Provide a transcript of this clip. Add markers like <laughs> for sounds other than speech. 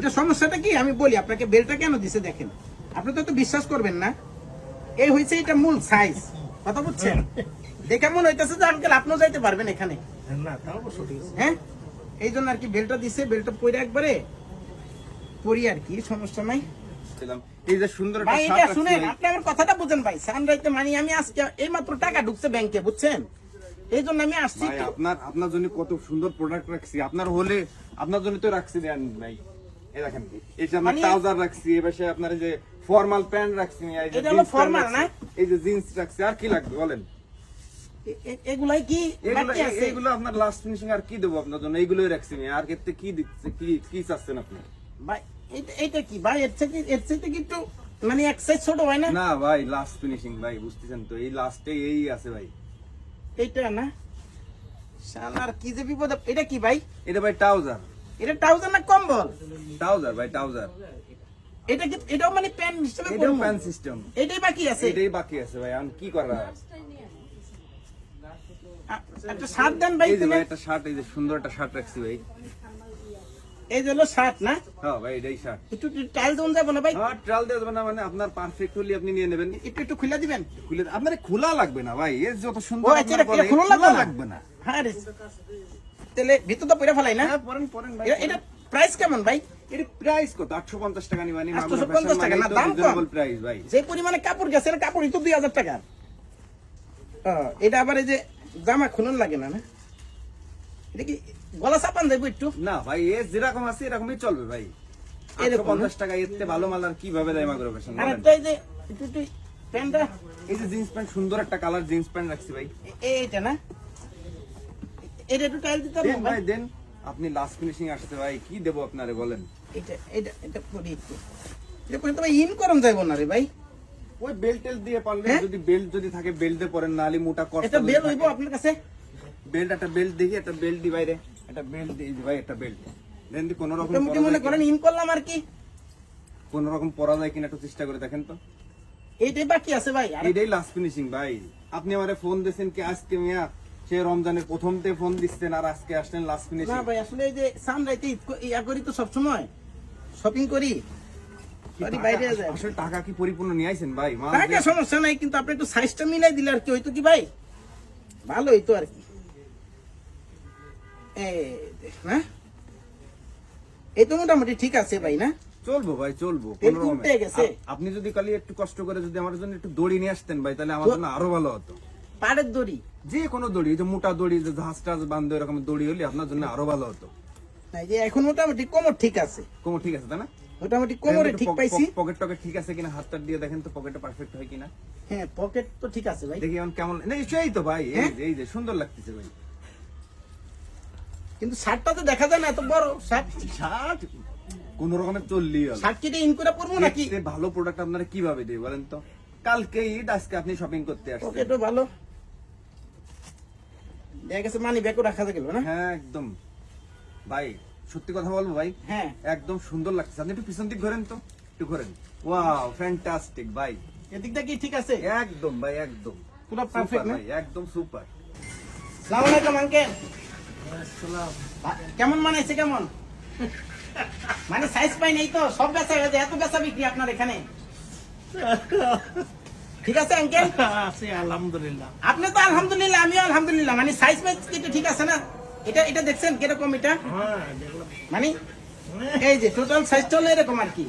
এটা সমস্যাটা কি? আমি বলি আপনাকে বেলটা কেন দিছে দেখেন? আপনি তো বিশ্বাস করবেন না। এই হয়েছে এটা মূল সাইজ কথা বুঝছেন? দেখে মনে হইতেছে যে আঙ্কেল আপনিও যাইতে পারবেন এখানে। হ্যাঁ? এই জন্য আর কি বেলটা দিছে বেলটা পরে একবারে পরি আর কি সমস্যা নাই। এই যে সুন্দর ভাই এটা শুনেন আপনি আমার কথাটা বুঝেন ভাই। সানরাইতে মানে আমি আজকে এই মাত্র টাকা ঢুকছে ব্যাংকে বুঝছেন? এই জন্য আমি আসছি আপনার আপনার জন্য কত সুন্দর প্রোডাক্ট রাখছি। আপনার হলে আপনার জন্য তো রাখছি দেন ভাই। এই দেখেন এই যে আপনার মানে- ট্রাউজার রাখছি এই পাশে আপনার যে ফর্মাল প্যান্ট রাখছি এই যে এটা হলো jeans pant formal, রাখছি, না? এই যে জিন্স রাখছি আর কি লাগবে বলেন? এ- এ- এগুলাই কি বাকি আছে? এইগুলো আপনার লাস্ট ফিনিশিং আর কি দেবো আপনার জন্য? এইগুলোই রাখছি আর ক্ষেত্রে কি দিচ্ছে কি কি চাচ্ছেন আপনি? ভাই এটা এটা কি? ভাই এর থেকে এর থেকে কি একটু মানে এক সাইজ ছোট হয় না? না ভাই লাস্ট ফিনিশিং ভাই বুঝতেছেন তো? এই লাস্টে এই আছে ভাই। এইটা না? শালার কি যে বিপদ এটা কি ভাই? এটা ভাই ট্রাউজার। এটা ট্রাউজার না কম্বল? ট্রাউজার ভাই ট্রাউজার এটা কি এটাও মানে প্যান্ট হিসেবে এটাও? প্যান্ট সিস্টেম এটাই বাকি আছে? এটাই বাকি আছে ভাই আমি কি করার? একটা শার্ট দেন ভাই তুমি। একটা শার্ট এই যে সুন্দর একটা শার্ট রাখছি ভাই। এই যে হলো শার্ট না? হ্যাঁ ভাই এটাই শার্ট একটু টাইল দেন যাব না ভাই? হ্যাঁ ট্রাল দিয়ে দেবেন না মানে আপনার পারফেক্ট হলে আপনি নিয়ে নেবেন। একটু একটু খুলে দিবেন? খুলে আপনার খোলা লাগবে না ভাই এর যত সুন্দর আচ্ছা খোলা লাগবে না। হ্যাঁ রে। তাহলে ভিতর তো পয়রা ফেলাই না? হ্যাঁ পরেন পরেন ভাই এটা- প্রাইস কেমন ভাই? এর প্রাইস কত? 850 টাকা নি মানে 850 টাকা না, দাম কম। প্রাইস ভাই। যে পরিমাণে কাপড় গেছে না কাপড়ই তো দুই হাজার এটা আবার এই যে জামা খুলন লাগে না না? এটা কি গলা চাপান যাইবো একটু? না ভাই এ যেরকম আছে এরকমই চলবে ভাই। 850 টাকা ভালো মাল আর কীভাবে দেয় মাগরো ফ্যাশন এই যে এই জিন্স প্যান্ট সুন্দর একটা কালার জিন্স প্যান্ট রাখছি ভাই। এইটা না? এটা একটু টাইল দেন ভাই দেন। আপনি লাস্ট ফিনিশিং আসছে ভাই কি দেবো আপনারে বলেন? এটা এটা এটা করি একটু। এটা করে তো ভাই ইন করম যাইবো না রে ভাই। ওই বেল্ট টেল দিয়ে পারলে হ্যাঁ? যদি বেল্ট যদি থাকে বেল্ট দিয়ে পরেন নালি মোটা কষ্ট এটা বেল হইবো আপনার কাছে? বেল্ট একটা বেল্ট দেখি একটা বেল্ট দি বাইরে একটা বেল্ট দিই ভাই একটা বেল্ট দেন দি কোন রকম মোটামুটি মনে করেন ইন করলাম আর কি। কোন রকম পরা যায় কিনা একটু চেষ্টা করে দেখেন তো। এইটাই বাকি আছে ভাই এটাই লাস্ট ফিনিশিং ভাই। আপনি আমারে ফোন দিয়েছেন কি আজকে মিয়া? সে রমজানের প্রথমতে ফোন দিচ্ছেন আর আজকে আসলেন লাস্ট না ভাই আসলে এই যে ইয়া করি তো শপিং করি। বাইরে যায়। আসলে টাকা কি পরিপূর্ণ নিয়ে আইছেন ভাই? টাকা সমস্যা নাই কিন্তু আপনি একটু সাইজটা মিলাই দিলে আর কি হইতো কি ভাই? ভালো হইতো আর কি। এই না এই তো মোটামুটি ঠিক আছে ভাই না? চলবো ভাই চলবো আপনি যদি কালি একটু কষ্ট করে যদি আমার জন্য একটু দড়ি নিয়ে আসতেন ভাই তাহলে আমার জন্য আরও ভালো হতো। পাড়ের দড়ি। যে কোনো দড়ি যে মোটা দড়ি যে ঝাঁস টাস বান্ধব এরকম দড়ি হলে আপনার জন্য আরও ভালো হতো। না যে এখন মোটামুটি কোমর ঠিক আছে। কোমর ঠিক আছে তাই না? মোটামুটি কোমরে ঠিক পাইছি। পকেট টকেট ঠিক আছে কিনা? হাতটা দিয়ে দেখেন তো পকেটে পারফেক্ট হয় কিনা? হ্যাঁ পকেট তো ঠিক আছে ভাই। দেখি এখন কেমন না সেই তো ভাই এই হ্যাঁ? যে সুন্দর লাগতেছে ভাই। কিন্তু শার্টটা তো দেখা যায় না এত বড় শার্ট। শার্ট? কোন রকমের চললি শার্ট কেটে ইন করে পরবো নাকি? ভালো প্রোডাক্ট আপনারা কীভাবে দেবে বলেন তো? কালকে ঈদ আজকে আপনি শপিং করতে আসছেন। পকেটও ভালো। দেখা গেছে মানি ব্যাগও রাখা গেল না? হ্যাঁ একদম। ভাই সত্যি কথা বলব ভাই? হ্যাঁ। একদম সুন্দর লাগছে। আপনি একটু পিছন দিক ঘোরেন তো। একটু ঘোরেন। ওয়াও ফ্যান্টাস্টিক ভাই। এদিকটা কি ঠিক আছে? একদম ভাই একদম। পুরো ভাই একদম সুপার সালাম আলাইকুম আঙ্কেল কেমন মানাইছে কেমন? মানে সাইজ পাই নেই তো সব বেচা হয়ে এত বেচা বিক্রি আপনার এখানে? ঠিক আছে আঙ্কেল <laughs> আছে আলহামদুলিল্লাহ। আপনি তো আলহামদুলিল্লাহ আমিও আলহামদুলিল্লাহ। মানে সাইজ মাইজ কিন্তু ঠিক আছে না? এটা এটা দেখছেন কীরকম এটা? হ্যাঁ মানে? এই যে টোটাল সাইজ চলে এরকম আর কি।